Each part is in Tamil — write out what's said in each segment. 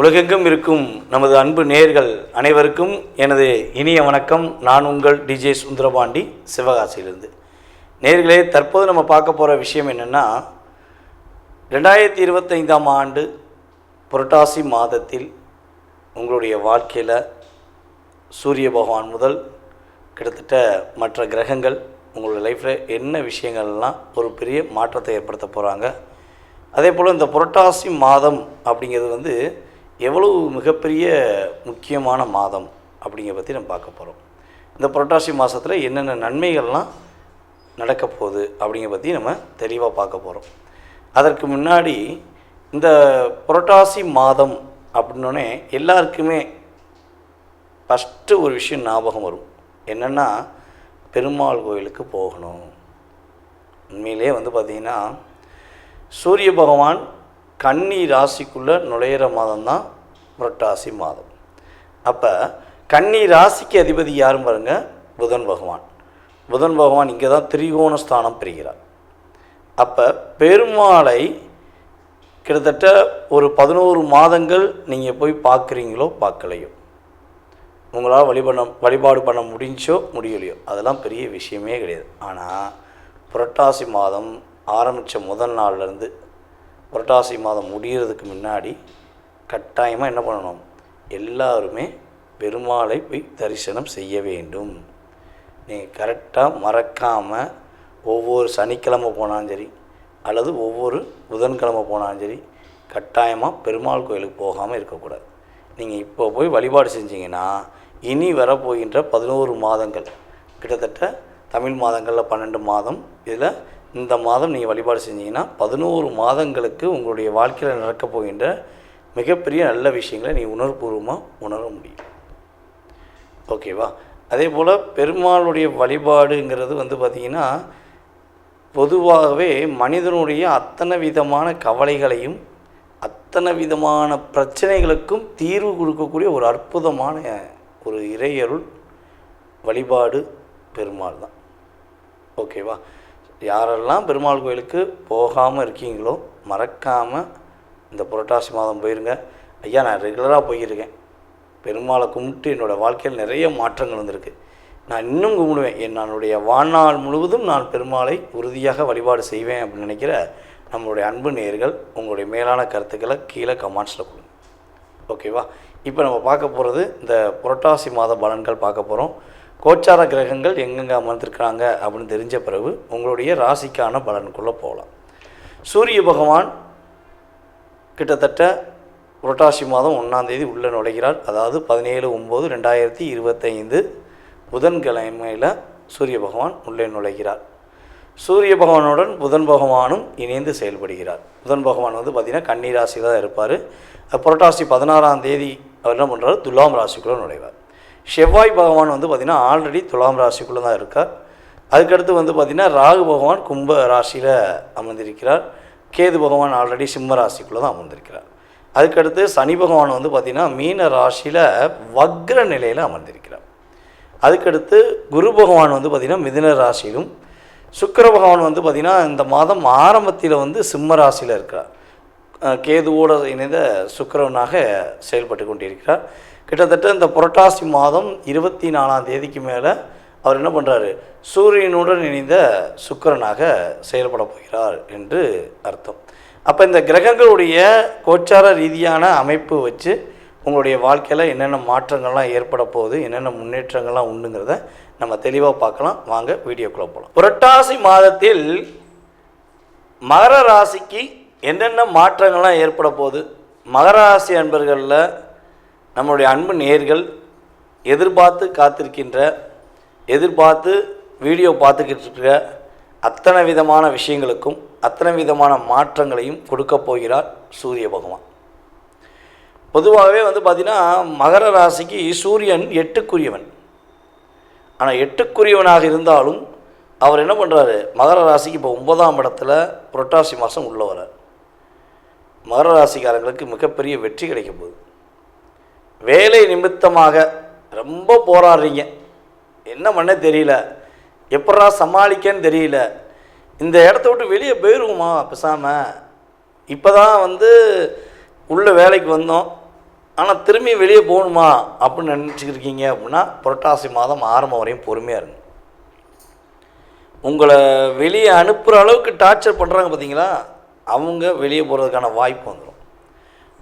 உலகெங்கும் இருக்கும் நமது அன்பு நேர்கள் அனைவருக்கும் எனது இனிய வணக்கம். நான் உங்கள் டிஜே சுந்தரபாண்டி சிவகாசியிலிருந்து. நேர்களே தற்போது நம்ம பார்க்க போகிற விஷயம் என்னென்னா ரெண்டாயிரத்தி இருபத்தைந்தாம் ஆண்டு புரட்டாசி மாதத்தில் உங்களுடைய வாழ்க்கையில் சூரிய பகவான் முதல் கிட்டத்தட்ட மற்ற கிரகங்கள் உங்களோட லைஃப்பில் என்ன விஷயங்கள்லாம் ஒரு பெரிய மாற்றத்தை ஏற்படுத்த போகிறாங்க அதே போல் இந்த புரட்டாசி மாதம் அப்படிங்கிறது வந்து எவ்வளவு மிகப்பெரிய முக்கியமான மாதம் அப்படிங்கிற பற்றி நம்ம பார்க்க போகிறோம் இந்த புரட்டாசி மாதத்தில் என்னென்ன நன்மைகள்லாம் நடக்க போகுது அப்படிங்கிற பற்றி நம்ம தெளிவாக பார்க்க போகிறோம் அதற்கு முன்னாடி இந்த புரட்டாசி மாதம் அப்படின்னோடனே எல்லாருக்குமே ஃபஸ்ட்டு ஒரு விஷயம் ஞாபகம் வரும். என்னென்னா பெருமாள் கோயிலுக்கு போகணும். உண்மையிலே வந்து பார்த்திங்கன்னா சூரிய பகவான் கன்னி ராசிக்குள்ளே நுழையிற மாதம் தான் புரட்டாசி மாதம். அப்போ கன்னி ராசிக்கு அதிபதி யாரும் பாருங்க? புதன் பகவான். புதன் பகவான் இங்கே தான் திரிகோண ஸ்தானம் பெறுகிறார். அப்போ பெருமாளை கிட்டத்தட்ட ஒரு பதினோரு மாதங்கள் நீங்கள் போய் பார்க்குறீங்களோ பார்க்கலையோ. உங்களால் வழிபண்ண வழிபாடு பண்ண முடிஞ்சோ முடியலையோ அதெல்லாம் பெரிய விஷயமே கிடையாது. ஆனால் புரட்டாசி மாதம் ஆரம்பித்த முதல் நாள்லேருந்து புரட்டாசி மாதம் முடிகிறதுக்கு முன்னாடி கட்டாயமாக என்ன பண்ணணும்? எல்லாருமே பெருமாளை போய் தரிசனம் செய்ய வேண்டும். நீங்கள் கரெக்டாக மறக்காமல் ஒவ்வொரு சனிக்கிழமை போனாலும் சரி அல்லது ஒவ்வொரு புதன்கிழமை போனாலும் சரி கட்டாயமாக பெருமாள் கோயிலுக்கு போகாமல் இருக்கக்கூடாது. நீங்கள் இப்போ போய் வழிபாடு செஞ்சீங்கன்னா இனி வரப்போகின்ற பதினோரு மாதங்கள் கிட்டத்தட்ட தமிழ் மாதங்களில் பன்னெண்டு மாதம் இதில் இந்த மாதம் நீங்கள் வழிபாடு செஞ்சீங்கன்னா பதினோரு மாதங்களுக்கு உங்களுடைய வாழ்க்கையில் நடக்கப் போகின்ற மிகப்பெரிய நல்ல விஷயங்களை நீ உணர்வுபூர்வமாக உணர முடியும். ஓகேவா? அதே போல் பெருமாளுடைய வழிபாடுங்கிறது வந்து பார்த்திங்கன்னா பொதுவாகவே மனிதனுடைய அத்தனை விதமான கவலைகளையும் அத்தனை விதமான பிரச்சனைகளுக்கும் தீர்வு கொடுக்கக்கூடிய ஒரு அற்புதமான ஒரு இறையருள் வழிபாடு பெருமாள் தான் ஓகேவா? யாரெல்லாம் பெருமாள் கோயிலுக்கு போகாமல் இருக்கீங்களோ மறக்காமல் இந்த புரட்டாசி மாதம் போயிருங்க. ஐயா நான் ரெகுலராக போயிருக்கேன். பெருமாளை கும்பிட்டு என்னோடய வாழ்க்கையில் நிறைய மாற்றங்கள் வந்திருக்கு. நான் இன்னும் கும்பிடுவேன். என் என்னுடைய வாழ்நாள் முழுவதும் நான் பெருமாளை உறுதியாக வழிபாடு செய்வேன் அப்படின்னு நினைக்கிற நம்மளுடைய அன்பு நேர்கள் உங்களுடைய மேலான கருத்துக்களை கீழே கமெண்ட்ஸில் கொடுங்க. ஓகேவா இப்போ நம்ம பார்க்க போகிறது இந்த புரட்டாசி மாத பலன்கள் பார்க்க போகிறோம் கோச்சார கிரகங்கள் எங்கெங்கே அமர்ந்திருக்கிறாங்க அப்படின்னு தெரிஞ்ச பிறகு உங்களுடைய ராசிக்கான பலனுக்குள்ளே போகலாம். சூரிய பகவான் கிட்டத்தட்ட புரட்டாசி மாதம் ஒன்றாந்தேதி உள்ளே நுழைகிறார். அதாவது பதினேழு ஒம்பது ரெண்டாயிரத்தி இருபத்தைந்து புதன்கிழமையில் சூரிய பகவான் உள்ளே நுழைகிறார். சூரிய பகவானுடன் புதன் பகவானும் இணைந்து செயல்படுகிறார். புதன் பகவான் வந்து பார்த்திங்கன்னா கன்னி ராசியில் தான் இருப்பார். புரட்டாசி பதினாறாம் தேதி அவர் என்ன பண்ணுறாரு துலாம் ராசிக்குள்ளே நுழைவார். செவ்வாய் பகவான் வந்து பார்த்திங்கன்னா ஆல்ரெடி துலாம் ராசிக்குள்ளே தான் இருக்கார். அதுக்கடுத்து வந்து பார்த்திங்கன்னா ராகு பகவான் கும்ப ராசியில் அமர்ந்திருக்கிறார். கேது பகவான் ஆல்ரெடி சிம்ம ராசிக்குள்ளே தான் அமர்ந்திருக்கிறார். அதுக்கடுத்து சனி பகவான் வந்து பார்த்திங்கன்னா மீன ராசியில் வக்ர நிலையில் அமர்ந்திருக்கிறார். அதுக்கடுத்து குரு பகவான் வந்து பார்த்திங்கன்னா மிதுன ராசியிலும் சுக்கர பகவான் வந்து பார்த்திங்கன்னா இந்த மாதம் ஆரம்பத்தில் வந்து சிம்ம ராசியில் இருக்கிறார். அஹ் கேதுவோடு இணைந்த சுக்கரவனாக செயல்பட்டு கொண்டிருக்கிறார். கிட்டத்தட்ட இந்த புரட்டாசி மாதம் இருபத்தி நாலாம் தேதிக்கு மேலே அவர் என்ன பண்ணுறாரு சூரியனுடன் இணைந்த சுக்கரனாக செயல்பட போகிறார் என்று அர்த்தம். அப்போ இந்த கிரகங்களுடைய கோச்சார ரீதியான அமைப்பு வச்சு உங்களுடைய வாழ்க்கையில் என்னென்ன மாற்றங்கள்லாம் ஏற்பட போகுது என்னென்ன முன்னேற்றங்கள்லாம் உண்டுங்கிறத நம்ம தெளிவாக பார்க்கலாம். வாங்க வீடியோக்குள்ளே போகலாம் புரட்டாசி மாதத்தில் மகர ராசிக்கு என்னென்ன மாற்றங்கள்லாம் ஏற்பட போகுது? மகர ராசி அன்பர்களில் நம்மளுடைய அன்பு நேர்கள் எதிர்பார்த்து காத்திருக்கின்ற எதிர்பார்த்து வீடியோ பார்த்துக்கிட்டு இருக்கிற அத்தனை விதமான விஷயங்களுக்கும் அத்தனை விதமான மாற்றங்களையும் கொடுக்க போகிறார் சூரிய பகவான். பொதுவாகவே வந்து பார்த்திங்கன்னா மகர ராசிக்கு சூரியன் எட்டுக்குரியவன். ஆனால் எட்டுக்குரியவனாக இருந்தாலும் அவர் என்ன பண்ணுறாரு மகர ராசிக்கு இப்போ ஒன்பதாம் இடத்துல புரட்டாசி மாதம் உள்ள வரார் மகர ராசிக்காரங்களுக்கு மிகப்பெரிய வெற்றி கிடைக்க போகுது. வேலை நிமித்தமாக ரொம்ப போராடுறீங்க. என்ன பண்ண தெரியல. எப்படா சமாளிக்கன்னு தெரியல. இந்த இடத்த விட்டு வெளியே போயிடுவோமா பேசாமல் இப்போ தான் வந்து உள்ள வேலைக்கு வந்தோம். ஆனால் திரும்பி வெளியே போகணுமா அப்படின்னு நினச்சிக்கிருக்கீங்க அப்படின்னா புரட்டாசி மாதம் ஆரம்பம் வரையும் பொறுமையாக இருங்க. உங்களை வெளியே அனுப்புகிற அளவுக்கு டார்ச்சர் பண்ணுறாங்க பார்த்தீங்களா அவங்க வெளியே போகிறதுக்கான வாய்ப்பு வந்துடும்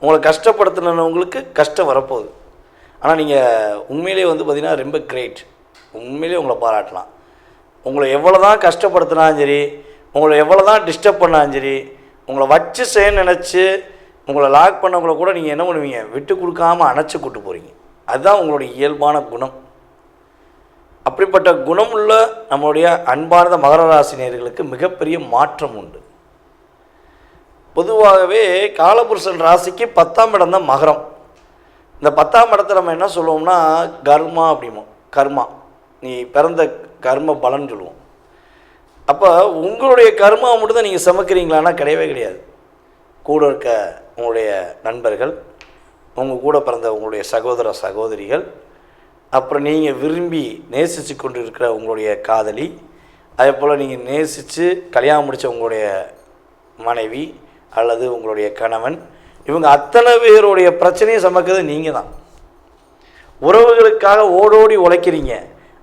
உங்களை கஷ்டப்படுத்தினவங்களுக்கு கஷ்டம் வரப்போகுது. ஆனால் நீங்கள் உண்மையிலேயே வந்து பார்த்திங்கன்னா ரொம்ப கிரேட் உண்மையிலேயே உங்களை பாராட்டலாம். உங்களை எவ்வளோ தான் கஷ்டப்படுத்தினாலும் சரி உங்களை எவ்வளோ தான் டிஸ்டர்ப் பண்ணாலும் சரி உங்களை வச்சு செய்ய நினச்சி உங்களை லாக் பண்ணவங்கள கூட நீங்கள் என்ன பண்ணுவீங்க? விட்டு கொடுக்காமல் அணைச்சி கூட்டு போகிறீங்க அதுதான் உங்களுடைய இயல்பான குணம். அப்படிப்பட்ட குணமுள்ள நம்மளுடைய அன்பார்ந்த மகர ராசினியர்களுக்கு மிகப்பெரிய மாற்றம் உண்டு. பொதுவாகவே காலபுருஷன் ராசிக்கு பத்தாம் இடம் தான் மகரம். இந்த பத்தாம் இடத்துல நம்ம என்ன சொல்லுவோம்னா கர்மா அப்படிமோ கர்மா. நீ பிறந்த கர்ம பலன் சொல்லுவோம். அப்போ உங்களுடைய கர்மா மட்டும் தான் நீங்கள் சமைக்கிறீங்களான்னா கிடையவே கிடையாது. கூட இருக்க உங்களுடைய நண்பர்கள் உங்கள் கூட பிறந்த உங்களுடைய சகோதர சகோதரிகள் அப்புறம் நீங்கள் விரும்பி நேசித்து கொண்டு இருக்கிற உங்களுடைய காதலி அதே போல் நீங்கள் நேசித்து கல்யாணம் முடித்த உங்களுடைய மனைவி அல்லது உங்களுடைய கணவன் இவங்க அத்தனை பேருடைய பிரச்சனையை சமைக்கிறது நீங்கள் தான். உறவுகளுக்காக ஓடோடி உழைக்கிறீங்க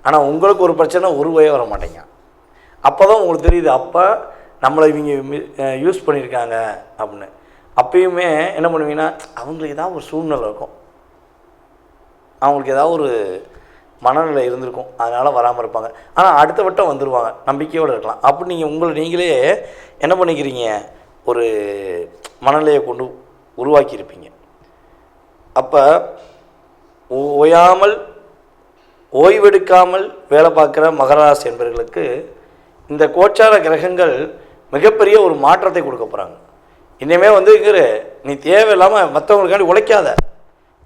ஆனால் உங்களுக்கு ஒரு பிரச்சனை ஒரு வர மாட்டேங்க. அப்போ தான் உங்களுக்கு தெரியுது அப்போ நம்மளை இவங்க யூஸ் பண்ணியிருக்காங்க அப்படின்னு. அப்பயுமே என்ன பண்ணுவீங்கன்னா அவங்களுக்கு ஏதாவது ஒரு சூழ்நிலை இருக்கும். அவங்களுக்கு ஏதாவது ஒரு மனநிலை இருந்திருக்கும் அதனால் வராமல் இருப்பாங்க. ஆனால் அடுத்த வட்டம் வந்துடுவாங்க நம்பிக்கையோடு இருக்கலாம். அப்படி நீங்கள் உங்களை நீங்களே என்ன பண்ணிக்கிறீங்க ஒரு மனநிலையை கொண்டு உருவாக்கியிருப்பீங்க. அப்போ ஓயாமல் ஓய்வெடுக்காமல் வேலை பார்க்குற மகராசி என்பவர்களுக்கு இந்த கோச்சார கிரகங்கள் மிகப்பெரிய ஒரு மாற்றத்தை கொடுக்க போகிறாங்க இனிமே வந்து இருக்கிற நீ தேவையில்லாமல் மற்றவங்களுக்காண்டி உழைக்காத.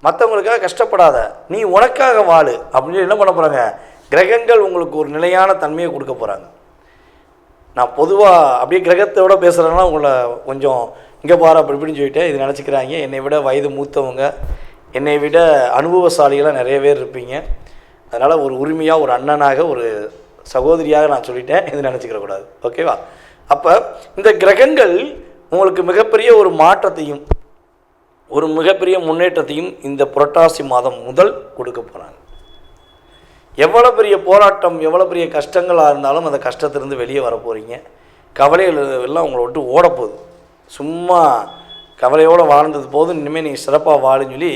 மற்றவங்களுக்காக கஷ்டப்படாத. நீ உனக்காக வாழு. அப்படின்னு என்ன பண்ண போகிறாங்க கிரகங்கள் உங்களுக்கு ஒரு நிலையான தன்மையை கொடுக்க போகிறாங்க நான் பொதுவாக அப்படியே கிரகத்தோட பேசுகிறேன்னா உங்களை கொஞ்சம் இங்கே பாரு அப்படி இப்படின்னு சொல்லிட்டு இது நினச்சிக்கிறாங்க. என்னை விட வயது மூத்தவங்க என்னை விட அனுபவசாலிகளாக நிறைய பேர் இருப்பீங்க. அதனால் ஒரு உரிமையாக ஒரு அண்ணனாக ஒரு சகோதரியாக நான் சொல்லிட்டேன். இது நினச்சிக்கிற கூடாது. ஓகேவா அப்போ இந்த கிரகங்கள் உங்களுக்கு மிகப்பெரிய ஒரு மாற்றத்தையும் ஒரு மிகப்பெரிய முன்னேற்றத்தையும் இந்த புரட்டாசி மாதம் முதல் கொடுக்க போகிறாங்க எவ்வளோ பெரிய போராட்டம் எவ்வளோ பெரிய கஷ்டங்களாக இருந்தாலும் அந்த கஷ்டத்திலிருந்து வெளியே வர போகிறீங்க கவலைகள் எல்லாம் உங்களை விட்டு ஓடப்போகுது சும்மா கவலையோடு வாழ்ந்தது போதும் இனிமேல் நீங்கள் சிறப்பாக வாழுன்னு சொல்லி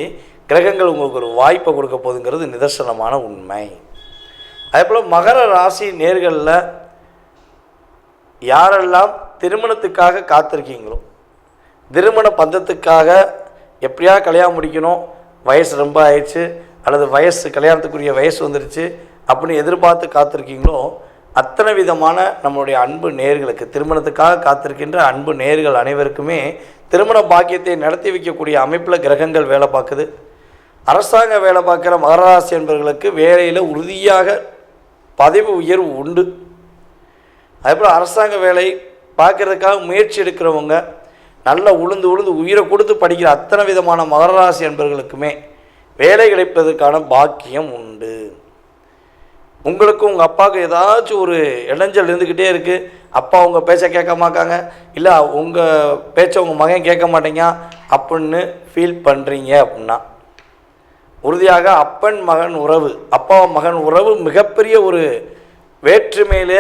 கிரகங்கள் உங்களுக்கு ஒரு வாய்ப்பை கொடுக்க போகுதுங்கிறது நிதர்சனமான உண்மை. அதே போல் மகர ராசி நேர்களில் யாரெல்லாம் திருமணத்துக்காக காத்திருக்கீங்களோ திருமண பந்தத்துக்காக எப்படியா கல்யாணம் முடிக்கணும் வயசு ரொம்ப ஆயிடுச்சு அல்லது வயசு கல்யாணத்துக்குரிய வயசு வந்துருச்சு அப்படின்னு எதிர்பார்த்து காத்திருக்கீங்களோ அத்தனை விதமான நம்மளுடைய அன்பு நேர்களுக்கு திருமணத்துக்காக காத்திருக்கின்ற அன்பு நேர்கள் அனைவருக்குமே திருமண பாக்கியத்தை நடத்தி வைக்கக்கூடிய அமைப்பில் கிரகங்கள் வேலை பார்க்குது. அரசாங்க வேலை பார்க்குற மகராசி என்பவர்களுக்கு வேலையில் உறுதியாக பதவி உயர்வு உண்டு. அதேபோல் அரசாங்க வேலை பார்க்குறதுக்காக முயற்சி எடுக்கிறவங்க நல்லா உளுந்து உளுந்து உயிரை கொடுத்து படிக்கிற அத்தனை விதமான மகராசி என்பவர்களுக்குமே வேலை கிடைப்பதற்கான பாக்கியம் உண்டு. உங்களுக்கும் உங்கள் அப்பாவுக்கு ஏதாச்சும் ஒரு இடைஞ்சல் இருந்துக்கிட்டே இருக்குது அப்பா உங்கள் பேச்சை கேட்க மாட்டாங்க. இல்லை உங்கள் பேச்சை உங்கள் மகன் கேட்க மாட்டேங்க. அப்படின்னு ஃபீல் பண்ணுறீங்க அப்படின்னா உறுதியாக அப்பன் மகன் உறவு அப்பா மகன் உறவு மிகப்பெரிய ஒரு வேற்றுமையில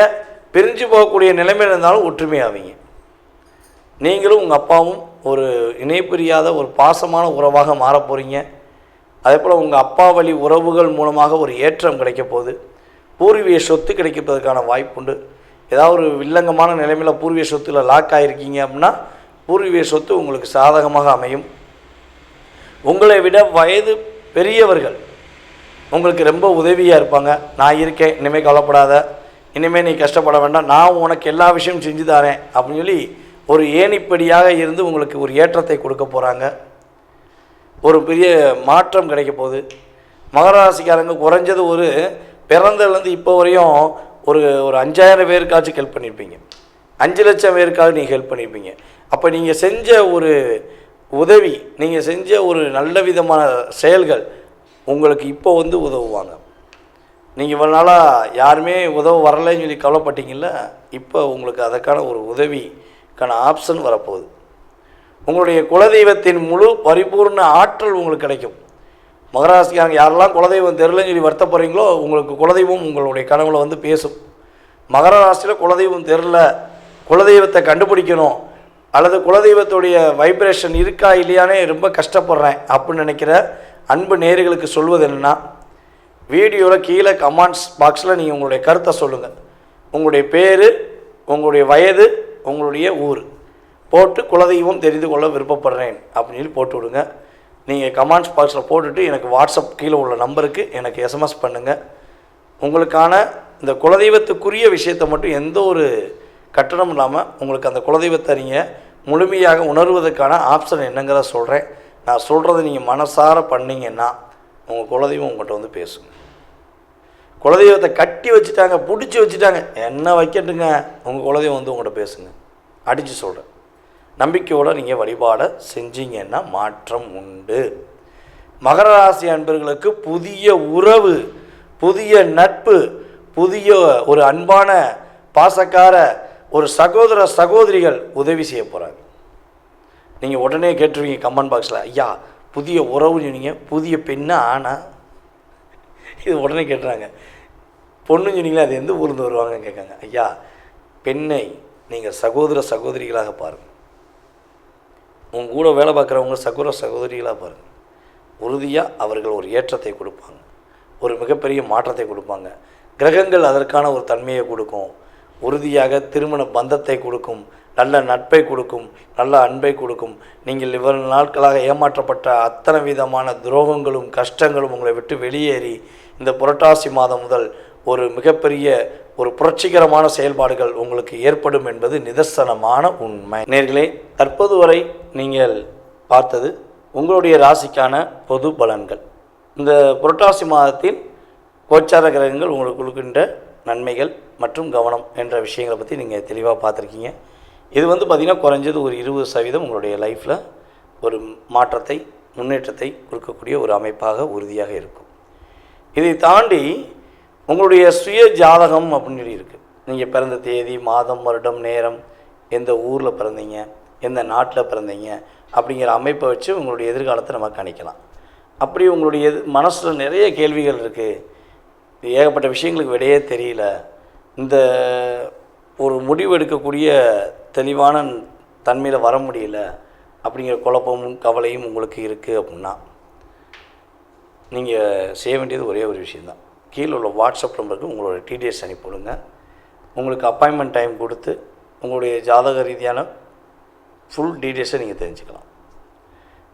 பிரிஞ்சு போகக்கூடிய நிலைமையில் இருந்தாலும் ஒற்றுமையாவீங்க. நீங்களும் உங்கள் அப்பாவும் ஒரு இணைப்பிரியாத ஒரு பாசமான உறவாக மாறப் போகிறீங்க அதே போல் உங்கள் அப்பா வழி உறவுகள் மூலமாக ஒரு ஏற்றம் கிடைக்க போகுது பூர்வீக சொத்து கிடைக்கிறதுக்கான வாய்ப்புண்டு. ஏதாவது ஒரு வில்லங்கமான நிலைமையில் பூர்வீக சொத்துல லாக் ஆகிருக்கீங்க அப்படின்னா பூர்வீக சொத்து உங்களுக்கு சாதகமாக அமையும். உங்களை விட வயது பெரியவர்கள் உங்களுக்கு ரொம்ப உதவியாக இருப்பாங்க. நான் இருக்கேன் இனிமேல் கவலைப்படாத. இனிமேல் நீ கஷ்டப்பட வேண்டாம். நான் உனக்கு எல்லா விஷயமும் செஞ்சு தரேன் அப்படின்னு சொல்லி ஒரு ஏணிப்படியாக இருந்து உங்களுக்கு ஒரு ஏற்றத்தை கொடுக்க போகிறாங்க ஒரு பெரிய மாற்றம் கிடைக்க போகுது. மகராசிக்காரங்க குறைஞ்சது ஒரு பிறந்ததுலேருந்து இப்போ வரையும் ஒரு ஒரு அஞ்சாயிரம் பேருக்காச்சும் ஹெல்ப் பண்ணியிருப்பீங்க. அஞ்சு லட்சம் பேருக்காக நீங்கள் ஹெல்ப் பண்ணியிருப்பீங்க. அப்போ நீங்கள் செஞ்ச ஒரு உதவி நீங்கள் செஞ்ச ஒரு நல்ல விதமான செயல்கள் உங்களுக்கு இப்போ வந்து உதவுவாங்க. நீங்கள் இவ்வளோ நாளாக யாருமே உதவ வரலைன்னு சொல்லி கவலைப்பட்டீங்கள இப்போ உங்களுக்கு அதற்கான ஒரு உதவிக்கான ஆப்ஷன் வரப்போகுது. உங்களுடைய குலதெய்வத்தின் முழு பரிபூர்ண ஆற்றல் உங்களுக்கு கிடைக்கும். மகராசிக்காரங்க யாரெல்லாம் குலதெய்வம் தெரிலன்னு சொல்லி வருத்தப்படுறீங்களோ உங்களுக்கு குலதெய்வம் உங்களுடைய கனவுல வந்து பேசும். மகர ராசியில் குலதெய்வம் தெரில குலதெய்வத்தை கண்டுபிடிக்கணும் அல்லது குலதெய்வத்துடைய வைப்ரேஷன் இருக்கா இல்லையானே ரொம்ப கஷ்டப்படுறேன் அப்படின்னு நினைக்கிற அன்பு நேர்களுக்கு சொல்வது என்னென்னா வீடியோவில் கீழே கமெண்ட்ஸ் பாக்ஸில் நீங்கள் உங்களுடைய கருத்தை சொல்லுங்கள் உங்களுடைய பேர் உங்களுடைய வயது உங்களுடைய ஊர். போட்டு குலதெய்வம் தெரிந்து கொள்ள விருப்பப்படுறேன் அப்படின்னு சொல்லி போட்டு விடுங்க. நீங்கள் கமெண்ட்ஸ் பாக்ஸில் போட்டுட்டு எனக்கு வாட்ஸ்அப் கீழே உள்ள நம்பருக்கு எனக்கு எஸ்எம்எஸ் பண்ணுங்கள் உங்களுக்கான இந்த குலதெய்வத்துக்குரிய விஷயத்தை மட்டும் எந்த ஒரு கட்டணம் இல்லாமல் உங்களுக்கு அந்த குலதெய்வத்தை நீங்கள் முழுமையாக உணர்வதற்கான ஆப்ஷன் என்னங்கிறத சொல்கிறேன் நான் சொல்கிறத நீங்கள் மனசார பண்ணிங்கன்னா உங்கள் குலதெய்வம் உங்கள்கிட்ட வந்து பேசும். குலதெய்வத்தை கட்டி வச்சுட்டாங்க பிடிச்சி வச்சுட்டாங்க என்ன வைக்கட்டுங்க? உங்கள் குலதெய்வம் வந்து உங்கள்கிட்ட பேசுங்க. அடித்து சொல்கிறேன் நம்பிக்கையோடு நீங்கள் வழிபாடை செஞ்சீங்கன்னா மாற்றம் உண்டு. மகர ராசி அன்பர்களுக்கு புதிய உறவு புதிய நட்பு புதிய ஒரு அன்பான பாசக்கார ஒரு சகோதர சகோதரிகள் உதவி செய்ய போகிறாங்க நீங்கள் உடனே கேட்டுருவீங்க கமெண்ட் பாக்ஸில் ஐயா புதிய உறவு சொன்னீங்க புதிய பெண்ணா ஆனா இது உடனே கேட்டுறாங்க. பொண்ணு சொன்னீங்களா அது எந்த ஊர்ந்து வருவாங்கன்னு கேட்காங்க. ஐயா பெண்ணை நீங்கள் சகோதர சகோதரிகளாக பாருங்கள் உங்கள் கூட வேலை பார்க்குறவங்க சகோதர சகோதரிகளாக பாருங்கள் உறுதியாக அவர்கள் ஒரு ஏற்றத்தை கொடுப்பாங்க. ஒரு மிகப்பெரிய மாற்றத்தை கொடுப்பாங்க. கிரகங்கள் அதற்கான ஒரு தன்மையை கொடுக்கும். உறுதியாக திருமண பந்தத்தை கொடுக்கும். நல்ல நட்பை கொடுக்கும். நல்ல அன்பை கொடுக்கும். நீங்கள் இவ்வளவு நாட்களாக ஏமாற்றப்பட்ட அத்தனை விதமான துரோகங்களும் கஷ்டங்களும் உங்களை விட்டு வெளியேறி இந்த புரட்டாசி மாதம் முதல் ஒரு மிகப்பெரிய ஒரு புரட்சிகரமான செயல்பாடுகள் உங்களுக்கு ஏற்படும் என்பது நிதர்சனமான உண்மை. நேர்களே தற்போது வரை நீங்கள் பார்த்தது உங்களுடைய ராசிக்கான பொது பலன்கள். இந்த புரட்டாசி மாதத்தில் கோச்சார கிரகங்கள் உங்களுக்கு கொடுக்கின்ற நன்மைகள் மற்றும் கவனம் என்ற விஷயங்களை பற்றி நீங்கள் தெளிவாக பார்த்துருக்கீங்க. இது வந்து பார்த்திங்கன்னா குறைஞ்சது ஒரு இருபது சதவீதம் உங்களுடைய லைஃப்பில் ஒரு மாற்றத்தை முன்னேற்றத்தை கொடுக்கக்கூடிய ஒரு அமைப்பாக உறுதியாக இருக்கும். இதை தாண்டி உங்களுடைய சுய ஜாதகம் அப்படின்னு சொல்லி இருக்குது நீங்கள் பிறந்த தேதி மாதம் வருடம் நேரம் எந்த ஊரில் பிறந்தீங்க எந்த நாட்டில் பிறந்தீங்க அப்படிங்கிற அமைப்பை வச்சு உங்களுடைய எதிர்காலத்தை நம்ம கணிக்கலாம். அப்படி உங்களுடைய எது மனசில் நிறைய கேள்விகள் இருக்குது ஏகப்பட்ட விஷயங்களுக்கு விடையே தெரியல. இந்த ஒரு முடிவு எடுக்கக்கூடிய தெளிவான தன்மையில் வர முடியல. அப்படிங்கிற குழப்பமும் கவலையும் உங்களுக்கு இருக்குது அப்படின்னா நீங்கள் செய்ய வேண்டியது ஒரே ஒரு விஷயந்தான் கீழே உள்ள வாட்ஸ்அப் நம்பருக்கு உங்களோட டீட்டெயில்ஸ் அனுப்பிவிடுங்க. உங்களுக்கு அப்பாயின்மெண்ட் டைம் கொடுத்து உங்களுடைய ஜாதக ரீதியான ஃபுல் டீட்டெயில்ஸை நீங்கள் தெரிஞ்சுக்கலாம்.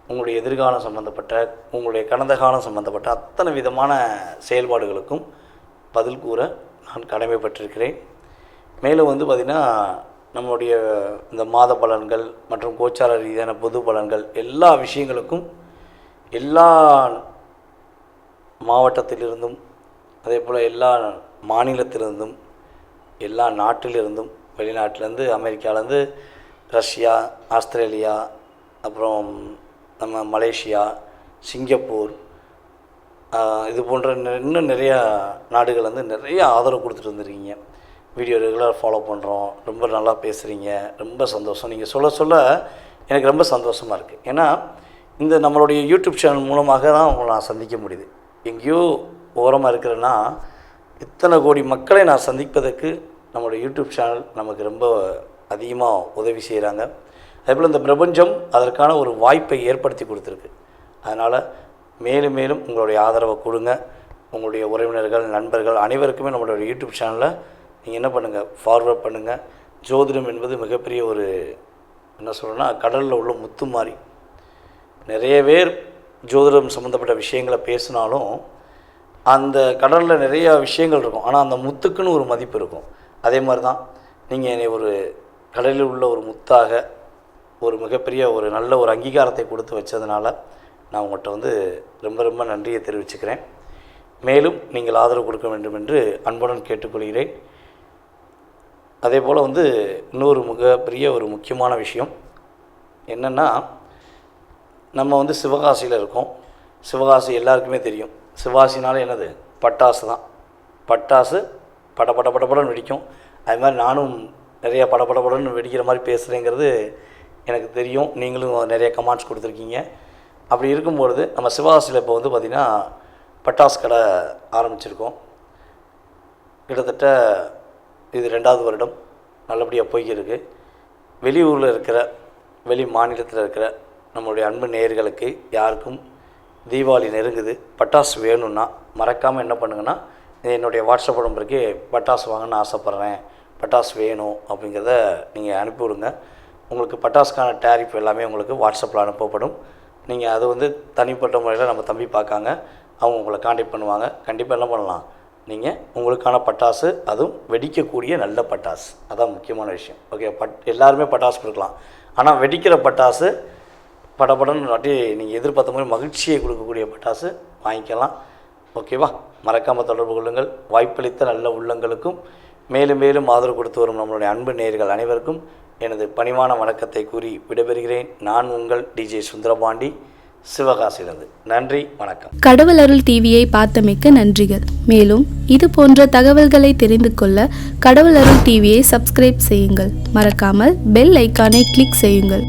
உங்களுடைய எதிர்காலம் சம்மந்தப்பட்ட உங்களுடைய கடந்த காலம் சம்மந்தப்பட்ட அத்தனை விதமான செயல்பாடுகளுக்கும் பதில் கூற நான் கடமைப்பட்டிருக்கிறேன். மேலும் வந்து பார்த்திங்கன்னா நம்முடைய இந்த மாத பலன்கள் மற்றும் கோச்சார ரீதியான பொது பலன்கள் எல்லா விஷயங்களுக்கும் எல்லா மாவட்டத்திலிருந்தும் அதே போல் எல்லா மாநிலத்திலிருந்தும் எல்லா நாட்டிலிருந்தும் வெளிநாட்டிலேருந்து அமெரிக்காவிலேருந்து ரஷ்யா ஆஸ்திரேலியா அப்புறம் நம்ம மலேசியா சிங்கப்பூர் இது போன்ற இன்னும் நிறையா நாடுகள் வந்து நிறைய ஆதரவு கொடுத்துட்டு வந்துருக்கீங்க. வீடியோ ரெகுலராக ஃபாலோ பண்ணுறோம் ரொம்ப நல்லா பேசுகிறீங்க ரொம்ப சந்தோஷம். நீங்கள் சொல்ல சொல்ல எனக்கு ரொம்ப சந்தோஷமாக இருக்குது ஏன்னா இந்த நம்மளுடைய யூடியூப் சேனல் மூலமாக தான் உங்களை நான் சந்திக்க முடியுது. எங்கேயோ ஓரமாக இருக்கிறேன்னா இத்தனை கோடி மக்களை நான் சந்திப்பதற்கு நம்மளோட யூடியூப் சேனல் நமக்கு ரொம்ப அதிகமாக உதவி செய்கிறாங்க அதேபோல் இந்த பிரபஞ்சம் அதற்கான ஒரு வாய்ப்பை ஏற்படுத்தி கொடுத்துருக்கு. அதனால் மேலும் மேலும் உங்களுடைய ஆதரவை கொடுங்க. உங்களுடைய உறவினர்கள் நண்பர்கள் அனைவருக்குமே நம்மளுடைய யூடியூப் சேனலை நீங்கள் என்ன பண்ணுங்கள் ஃபார்வர்ட் பண்ணுங்கள் ஜோதிடம் என்பது மிகப்பெரிய ஒரு என்ன சொல்லணும்னா கடலில் உள்ள முத்து மாதிரி நிறைய பேர் ஜோதிடம் சம்மந்தப்பட்ட விஷயங்களை பேசினாலும் அந்த கடலில் நிறையா விஷயங்கள் இருக்கும். ஆனால் அந்த முத்துக்குன்னு ஒரு மதிப்பு இருக்கும். அதே மாதிரி தான் நீங்கள் என்னை ஒரு கடலில் உள்ள ஒரு முத்தாக ஒரு மிகப்பெரிய ஒரு நல்ல ஒரு அங்கீகாரத்தை கொடுத்து வச்சதுனால நான் உங்கள்கிட்ட வந்து ரொம்ப ரொம்ப நன்றியை தெரிவிச்சுக்கிறேன். மேலும் நீங்கள் ஆதரவு கொடுக்க வேண்டும் என்று அன்புடன் கேட்டுக்கொள்கிறேன். அதே போல் வந்து இன்னொரு மிகப்பெரிய ஒரு முக்கியமான விஷயம் என்னென்னா நம்ம வந்து சிவகாசியில் இருக்கோம். சிவகாசி எல்லாருக்குமே தெரியும். சிவாசினாலே என்னது? பட்டாசு தான். பட்டாசு பட பட படப்படன்னு வெடிக்கும். அது மாதிரி நானும் நிறைய பட படப்படன்னு வெடிக்கிற மாதிரி பேசுகிறேங்கிறது எனக்கு தெரியும். நீங்களும் நிறைய கமெண்ட்ஸ் கொடுத்துருக்கீங்க. அப்படி இருக்கும்பொழுது நம்ம சிவகாசியில் இப்போ வந்து பார்த்திங்கன்னா பட்டாசு கடை ஆரம்பிச்சிருக்கோம். கிட்டத்தட்ட இது ரெண்டாவது வருடம் நல்லபடியாக போய்க்கிருக்கு. வெளியூரில் இருக்கிற வெளி மாநிலத்தில் இருக்கிற நம்மளுடைய அன்பு நேயர்களுக்கு யாருக்கும் தீபாவளி நெருங்குது பட்டாசு வேணும்னா மறக்காமல் என்ன பண்ணுங்கன்னா என்னுடைய வாட்ஸ்அப் நம்பருக்கு பட்டாசு வாங்கணும்னு ஆசைப்பட்றேன். பட்டாசு வேணும் அப்படிங்கிறத நீங்கள் அனுப்பி விடுங்க. உங்களுக்கு பட்டாசுக்கான டேரிஃப் எல்லாமே உங்களுக்கு வாட்ஸ்அப்பில் அனுப்பப்படும். நீங்கள் அது வந்து தனிப்பட்ட முறையில் நம்ம தம்பி பார்க்காங்க. அவங்க உங்களை காண்டாக்ட் பண்ணுவாங்க. கண்டிப்பாக என்ன பண்ணலாம்? நீங்கள் உங்களுக்கான பட்டாசு அதுவும் வெடிக்கக்கூடிய நல்ல பட்டாசு. அதான் முக்கியமான விஷயம். ஓகே பட் எல்லாருமே பட்டாசு கொடுக்கலாம். ஆனால் வெடிக்கிற பட்டாசு படபடன்னு வாட்டி நீங்கள் எதிர்பார்த்த மாதிரி மகிழ்ச்சியை கொடுக்கக்கூடிய பட்டாசு வாங்கிக்கலாம். ஓகேவா? மறக்காமல் தொடர்பு கொள்ளுங்கள். வாய்ப்பளித்த நல்ல உள்ளங்களுக்கும் மேலும் மேலும் ஆதரவு கொடுத்து வரும் நம்மளுடைய அன்பு நேர்கள் அனைவருக்கும் எனது பணிவான வணக்கத்தை கூறி விடைபெறுகிறேன். நான் உங்கள் டிஜே சுந்தரபாண்டி. சிவகாசிலிருந்து நன்றி வணக்கம். கடவுள் அருள் டிவியை பார்த்தமைக்க நன்றிகள். மேலும் இது போன்ற தகவல்களை தெரிந்து கொள்ள கடவுள் அருள் டிவியை சப்ஸ்கிரைப் செய்யுங்கள். மறக்காமல் பெல் ஐக்கானை கிளிக் செய்யுங்கள்.